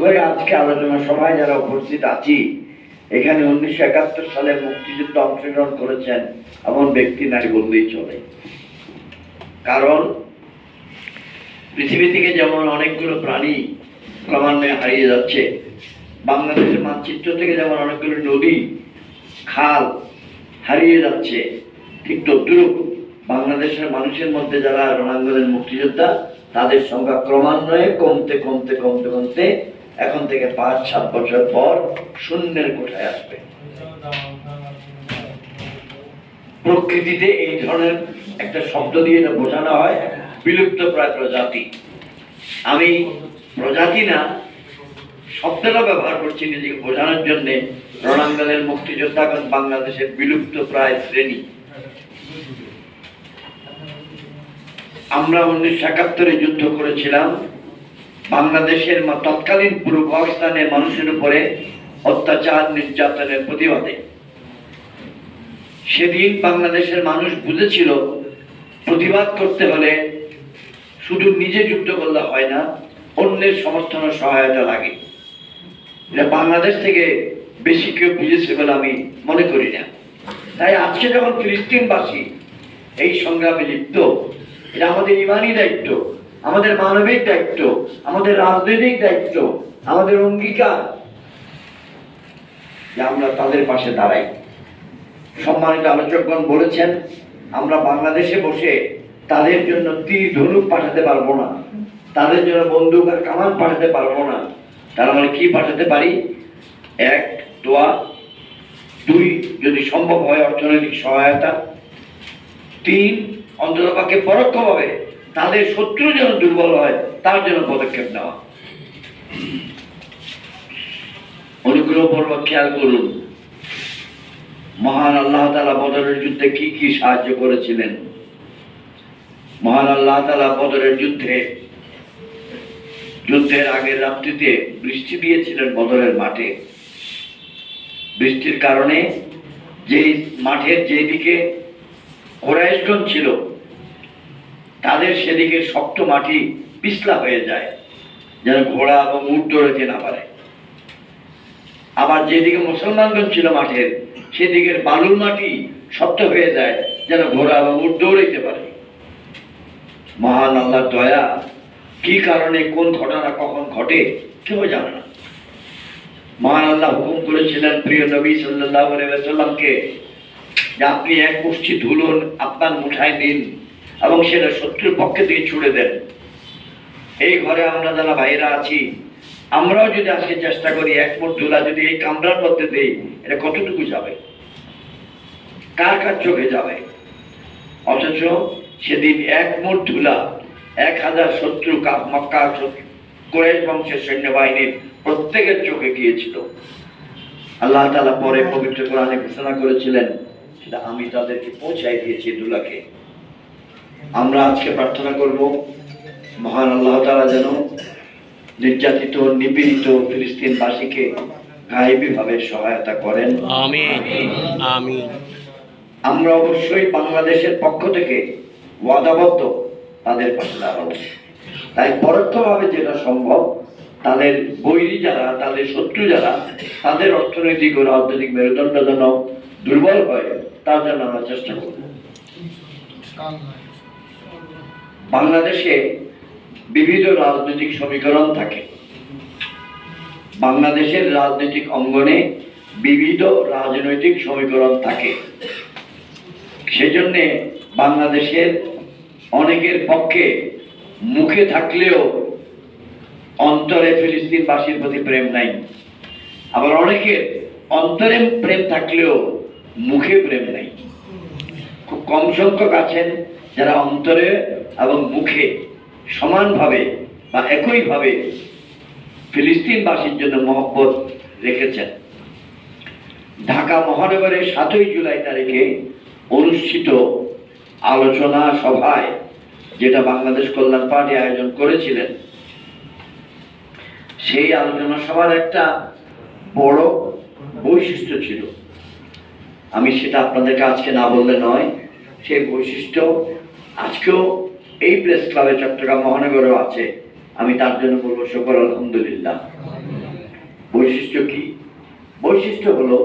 ঘরে আজকে আলোচনা সভায় যারা উপস্থিত আছি, এখানে উনিশশো একাত্তর সালে মুক্তিযুদ্ধে অংশগ্রহণ করেছেন এমন ব্যক্তি নারী বললেই চলে। কারণ, পৃথিবী থেকে যেমন অনেকগুলো প্রাণী ক্রমান্বয়ে হারিয়ে যাচ্ছে, বাংলাদেশের মানচিত্র থেকে যেমন অনেকগুলো নদী, খাল হারিয়ে যাচ্ছে, ঠিক তদ্রুপ বাংলাদেশের মানুষের মধ্যে যারা রণাঙ্গনের মুক্তিযোদ্ধা, তাদের সংখ্যা ক্রমান্বয়ে কমতে কমতে কমতে কমতে এখন থেকে পাঁচ, সাত বছর পর শূন্যের কোঠায় আসবে। প্রকৃতিতে এই ধরনের একটা শব্দ দিয়ে এটা বোঝানো হয়, বিলুপ্ত প্রায় প্রজাতি। আমি প্রজাতি না, শব্দটা ব্যবহার করছি নিজেকে বোঝানোর জন্য। রণাঙ্গনের মুক্তিযোদ্ধা এখন বাংলাদেশের বিলুপ্ত প্রায় শ্রেণি। আমরা উনিশশো একাত্তরে যুদ্ধ করেছিলাম। বাংলাদেশের তৎকালীন পূর্ব পাকিস্তানের মানুষের উপরে অত্যাচার, নির্যাতনের প্রতিবাদে। সেদিন বাংলাদেশের মানুষ বুঝেছিল, প্রতিবাদ করতে হলে শুধু নিজে যুদ্ধ করলে হয় না, অন্যের সমর্থন ও সহায়তা লাগে। বাংলাদেশ থেকে বেশি কেউ বুঝেছে বলে আমি মনে করি না। তাই আজকে যখন ফিলিস্তিনবাসী এই সংগ্রামে লিপ্ত, এটা আমাদের ইমানই দায়িত্ব। আমাদের মানবিক দায়িত্ব, আমাদের রাজনৈতিক দায়িত্ব, আমাদের অঙ্গীকার যে আমরা তাদের পাশে দাঁড়াই। সম্মানিত আলোচকগণ বলেছেন, আমরা বাংলাদেশে বসে তাদের জন্য তীর ধনুক পাঠাতে পারব না? তাদের জন্য বন্দুক আর কামান পাঠাতে পারব না। তার মানে কি পাঠাতে পারি? এক, দোয়া। দুই, যদি সম্ভব হয় অর্থনৈতিক সহায়তা। তিন অন্ততপক্ষে পরোক্ষভাবে তাদের শত্রু যেন দুর্বল হয়, তার জন্য পদক্ষেপ নেওয়া। অনুগ্রহ অনুগ্রহপূর্বক খেয়াল করুন, মহান আল্লাহ তালা বদরের যুদ্ধে কি কি সাহায্য করেছিলেন? মহান আল্লাহ তালা বদরের যুদ্ধে, যুদ্ধের আগের রাত্রিতে বৃষ্টি দিয়েছিলেন বদরের মাঠে। বৃষ্টির কারণে যেই মাঠের যেদিকে কোরাইশগণ ছিল তাদের সেদিকে শক্ত মাটি পিছলা হয়ে যায়, যেন ঘোড়া এবং উট দৌড়াতে না পারে। আবার যেদিকে মুসলমানগণ ছিল মাঠের, সেদিকের বালুর মাটি শক্ত হয়ে যায়, যেন ঘোড়া এবং উট দৌড়াইতে পারে। মহান আল্লাহর দয়া, কি কারণে কোন ঘটনা কখন ঘটে কেউ জানে না। মহান আল্লাহ হুকুম করেছিলেন, প্রিয় নবী সাল্লাহ সাল্লামকে যে আপনি এক মুষ্টি ধুলুন আপনার মুঠায় নিন এবং সেটা শত্রুর পক্ষে থেকে ছুড়ে দেন। এই ঘরে আমরা যারা ভাইরা আছি, আমরাও যদি আজকে চেষ্টা করি এক মোট ধুলা যদি এই কামরার মধ্যে দেই, এটা কতটুকু যাবে? কার কার চোখে যাবে? অথচ সেদিন এক মোট ধুলা এক হাজার শত্রু মক্কা কোরেশ বংশের সৈন্যবাহিনীর প্রত্যেকের চোখে গিয়েছিল। আল্লাহ তালা পরে পবিত্র কোরআনে ঘোষণা করেছিলেন, সেটা আমি তাদেরকে পৌঁছাই দিয়েছি দুলাকে। আমরা আজকে প্রার্থনা করব মহান আল্লাহ তালা যেন নির্যাতিত নিপীড়িত ফিলিস্তিনবাসীকে গায়েবীভাবে সহায়তা করেন। আমরা অবশ্যই বাংলাদেশের পক্ষ থেকে ওয়াদাবদ্ধ তাদের পাশে দাঁড়াবো। তাই পরোক্ষভাবে যেটা সম্ভব তাদের বৈরী যারা তাদের শত্রু যারা তাদের অর্থনৈতিক ও রাজনৈতিক মেরুদণ্ড যেন দুর্বল হয় তার জন্য আমরা চেষ্টা করব। বাংলাদেশে বিবিধ রাজনৈতিক সমীকরণ থাকে। বাংলাদেশের রাজনৈতিক অঙ্গনে বিবিধ রাজনৈতিক সমীকরণ থাকে। সেজন্যে বাংলাদেশের অনেকের পক্ষে মুখে থাকলেও অন্তরে ফিলিস্তিনবাসীর প্রতি প্রেম নাই। আবার অনেকের অন্তরে প্রেম থাকলেও মুখে প্রেম নাই। খুব কম সংখ্যক আছেন যারা অন্তরে এবং মুখে সমানভাবে বা একইভাবে ফিলিস্তিনবাসীর জন্য মহব্বত রেখেছেন। ঢাকা মহানগরে সাতই জুলাই তারিখে অনুষ্ঠিত আলোচনা সভায় যেটা বাংলাদেশ কল্যাণ পার্টি আয়োজন করেছিলেন, সেই আলোচনা সভার একটা বড় বৈশিষ্ট্য ছিল। আমি সেটা আপনাদেরকে আজকে না বললে নয়, সেই বৈশিষ্ট্য আজকেও এই প্রেস ক্লাবে চট্টগ্রাম মহানগরেও আছে। আমি তার জন্য বলব, সকল আলহামদুলিল্লাহ। বৈশিষ্ট্য কি? বৈশিষ্ট্য হলো